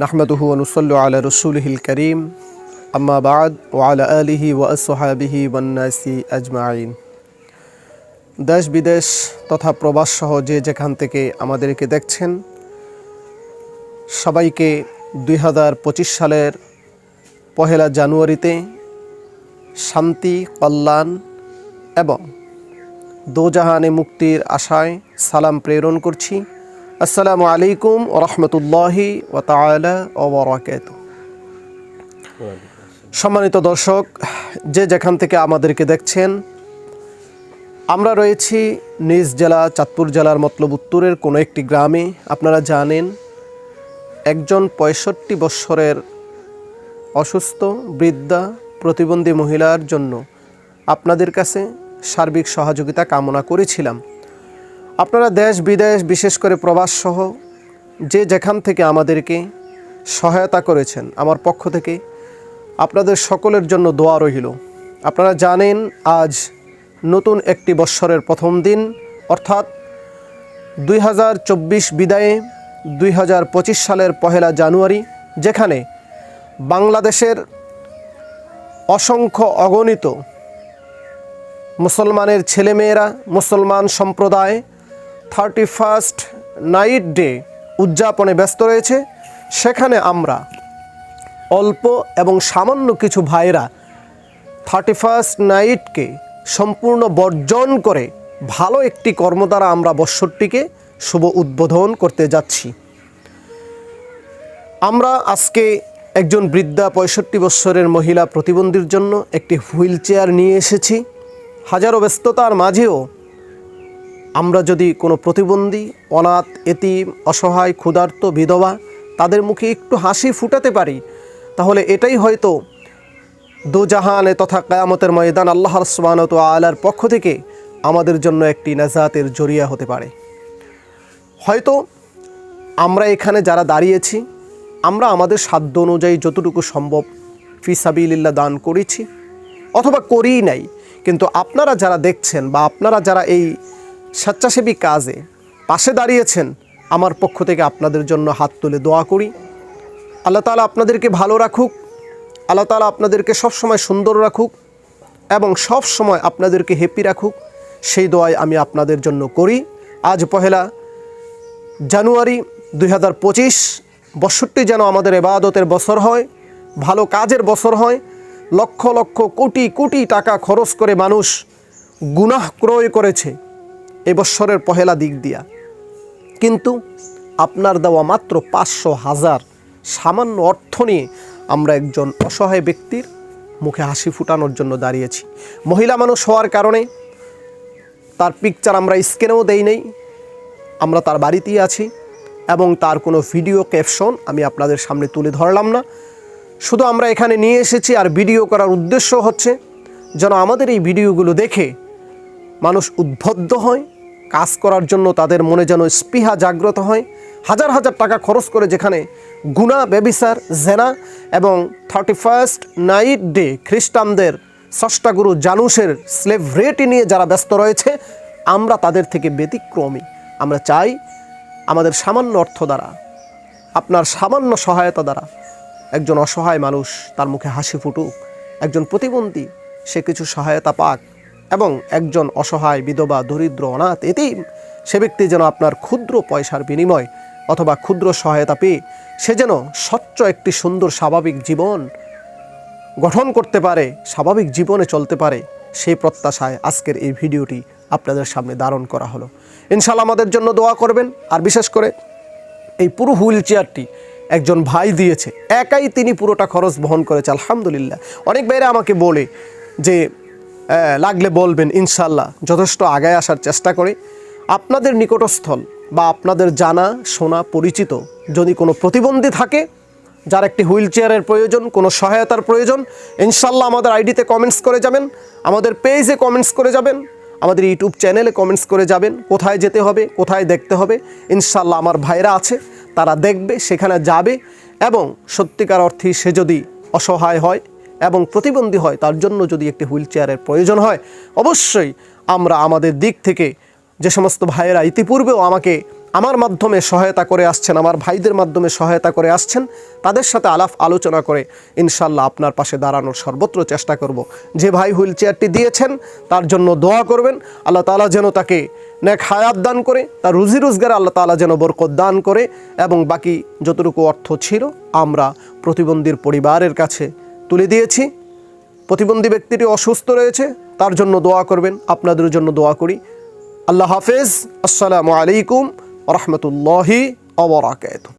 নাহমাদুহু অনুসল্লু আলা রসুলহিল করিম আম্মা বাদ ওয়ালা আলিহি ওয়াসহাবিহি ওয়ান্নাসি আজমাইন দেশ বিদেশ তথা প্রবাস সহ যে যেখান থেকে আমাদেরকে দেখছেন, সবাইকে দুই হাজার পঁচিশ সালের পহেলা জানুয়ারিতে শান্তি, কল্যাণ এবং দোজাহানে মুক্তির আশায় সালাম প্রেরণ করছি। আসসালামু আলাইকুম রহমতুল্লাহি ও তালা ও বরাকাত সম্মানিত দর্শক, যে যেখান থেকে আমাদেরকে দেখছেন, আমরা রয়েছি নিজ জেলা, চাঁদপুর জেলার মতলব উত্তরের কোনো একটি গ্রামে। আপনারা জানেন, একজন পঁয়ষট্টি বৎসরের অসুস্থ বৃদ্ধা প্রতিবন্ধী মহিলার জন্য আপনাদের কাছে সার্বিক সহযোগিতা কামনা করেছিলাম। আপনারা দেশ, বিদেশ, বিশেষ করে প্রবাস সহ যে যেখান থেকে আমাদেরকে সহায়তা করেছেন, আমার পক্ষ থেকে আপনাদের সকলের জন্য দোয়া রহিল আপনারা জানেন, আজ নতুন একটি বৎসরের প্রথম দিন, অর্থাৎ দুই হাজার চব্বিশ বিদায়ে দুই হাজার পঁচিশ সালের পহেলা জানুয়ারি, যেখানে বাংলাদেশের অসংখ্য অগণিত মুসলমানের ছেলেমেয়েরা, মুসলমান সম্প্রদায় থার্টি ফার্স্ট নাইট ডে উদযাপনে ব্যস্ত রয়েছে। সেখানে আমরা অল্প এবং সামান্য কিছু ভাইরা থার্টি ফার্স্ট নাইটকে সম্পূর্ণ বর্জন করে ভালো একটি কর্ম দ্বারা আমরা বৎসরটিকে শুভ উদ্বোধন করতে যাচ্ছি। আমরা আজকে একজন বৃদ্ধা পঁয়ষট্টি বৎসরের মহিলা প্রতিবন্ধীর জন্য একটি হুইল চেয়ার নিয়ে এসেছি। হাজারো ব্যস্ততার মাঝেও আমরা যদি কোনো প্রতিবন্ধী, অনাথ, এতিম, অসহায়, ক্ষুধার্ত, বিধবা তাদের মুখে একটু হাসি ফুটাতে পারি, তাহলে এটাই হয়তো দুজাহানে তথা কায়ামতের ময়দান আল্লাহ সুবানত আলার পক্ষ থেকে আমাদের জন্য একটি নাজাতের জরিয়া হতে পারে। হয়তো আমরা এখানে যারা দাঁড়িয়েছি, আমরা আমাদের সাধ্য অনুযায়ী যতটুকু সম্ভব ফিসাবিল্লা দান করেছি, অথবা করিই নাই। কিন্তু আপনারা যারা দেখছেন বা আপনারা যারা এই স্বেচ্ছাসেবী কাজে পাশে দাঁড়িয়েছেন আমার পক্ষ থেকে আপনাদের জন্য হাত তুলে দোয়া করি। আল্লাহ তালা আপনাদেরকে ভালো রাখুক, আল্লাহ তালা আপনাদেরকে সবসময় সুন্দর রাখুক এবং সব সময় আপনাদেরকে হ্যাপি রাখুক। সেই দোয়াই আমি আপনাদের জন্য করি। আজ পহেলা জানুয়ারি দুই হাজার পঁচিশ বছরটি যেন আমাদের এবাদতের বছর হয়, ভালো কাজের বছর হয়। লক্ষ লক্ষ কোটি কোটি টাকা খরচ করে মানুষ গুনাহ ক্রয় করেছে। এ বৎসরের পহেলা দিক দিয়া। কিন্তু আপনার দেওয়া মাত্র পাঁচশো হাজার সামান্য অর্থ নিয়ে আমরা একজন অসহায় ব্যক্তির মুখে হাসি ফুটানোর জন্য দাঁড়িয়েছি। মহিলা মানুষ হওয়ার কারণে তার পিকচার আমরা স্ক্যানেও দেই নেই, আমরা তার বাড়িতেই আছি এবং তার কোনো ভিডিও ক্যাপশন আমি আপনাদের সামনে তুলে ধরলাম না। শুধু আমরা এখানে নিয়ে এসেছি আর ভিডিও করার উদ্দেশ্য হচ্ছে, যেন আমাদের এই ভিডিওগুলো দেখে মানুষ উদ্বুদ্ধ হয় কাজ করার জন্য তাদের মনে যেন স্পৃহা জাগ্রত হয়। হাজার হাজার টাকা খরচ করে যেখানে গুণা বেবিসার জেনা এবং থার্টি ফার্স্ট নাইট ডে খ্রিস্টানদের ষষ্ঠা গুরু জানুসের স্লেভ রেটি নিয়ে যারা ব্যস্ত রয়েছে, আমরা তাদের থেকে ব্যতিক্রমী। আমরা চাই আমাদের সামান্য অর্থ দ্বারা, আপনার সামান্য সহায়তা দ্বারা একজন অসহায় মানুষ তার মুখে হাসি ফুটুক, একজন প্রতিবন্ধী সে কিছু সহায়তা পাক। এবং একজন অসহায় বিধবা, দরিদ্র, অনাথ, এতেই সে ব্যক্তি যেন আপনার ক্ষুদ্র পয়সার বিনিময় অথবা ক্ষুদ্র সহায়তা পেয়ে সে যেন স্বচ্ছ একটি সুন্দর স্বাভাবিক জীবন গঠন করতে পারে, স্বাভাবিক জীবনে চলতে পারে সেই প্রত্যাশায় আজকের এই ভিডিওটি আপনাদের সামনে ধারণ করা হলো। ইনশাল্লাহ আমাদের জন্য দোয়া করবেন, আর বিশেষ করে এই পুরো হুইল চেয়ারটি একজন ভাই দিয়েছে, একাই তিনি পুরোটা খরচ বহন করেছে, আলহামদুলিল্লাহ। অনেক বাইরে আমাকে বলে যে লাগলে বলবেন ইনশাল্লাহ যথেষ্ট আগায় আসার চেষ্টা করে। আপনাদের নিকটস্থল বা আপনাদের জানা, শোনা, পরিচিত যদি কোনো প্রতিবন্ধী থাকে, যার একটি হুইল চেয়ারের প্রয়োজন, কোনো সহায়তার প্রয়োজন ইনশাল্লাহ আমাদের আইডিতে কমেন্টস করে যাবেন, আমাদের পেজে কমেন্টস করে যাবেন, আমাদের ইউটিউব চ্যানেলে কমেন্টস করে যাবেন, কোথায় যেতে হবে, কোথায় দেখতে হবে ইনশাল্লাহ আমার ভাইরা আছে, তারা দেখবে, সেখানে যাবে, এবং সত্যিকার অর্থে সে যদি অসহায় হয় এবং প্রতিবন্ধী হয়, তার জন্য যদি একটি হুইল চেয়ারের প্রয়োজন হয়, অবশ্যই আমরা আমাদের দিক থেকে যে সমস্ত ভাইয়েরা ইতিপূর্বেও আমাকে আমার মাধ্যমে সহায়তা করে আসছেন, আমার ভাইদের মাধ্যমে সহায়তা করে আসছেন, তাদের সাথে আলাপ আলোচনা করে ইনশাল্লাহ আপনার পাশে দাঁড়ানোর সর্বত্র চেষ্টা করব। যে ভাই হুইল চেয়ারটি দিয়েছেন, তার জন্য দোয়া করবেন, আল্লাহ তালা যেন তাকে ন্যাক হায়াত দান করে, তার রুজি রোজগার আল্লাহ তালা যেন বরকত দান করে, এবং বাকি যতটুকু অর্থ ছিল, আমরা প্রতিবন্ধীর পরিবারের কাছে তুলে দিয়েছি। প্রতিবন্ধী ব্যক্তিটি অসুস্থ রয়েছে, তার জন্য দোয়া করবেন, আপনাদের জন্য দোয়া করি। আল্লাহ হাফেজ, আসসালামু আলাইকুম রহমতুল্লাহি অবরাকাত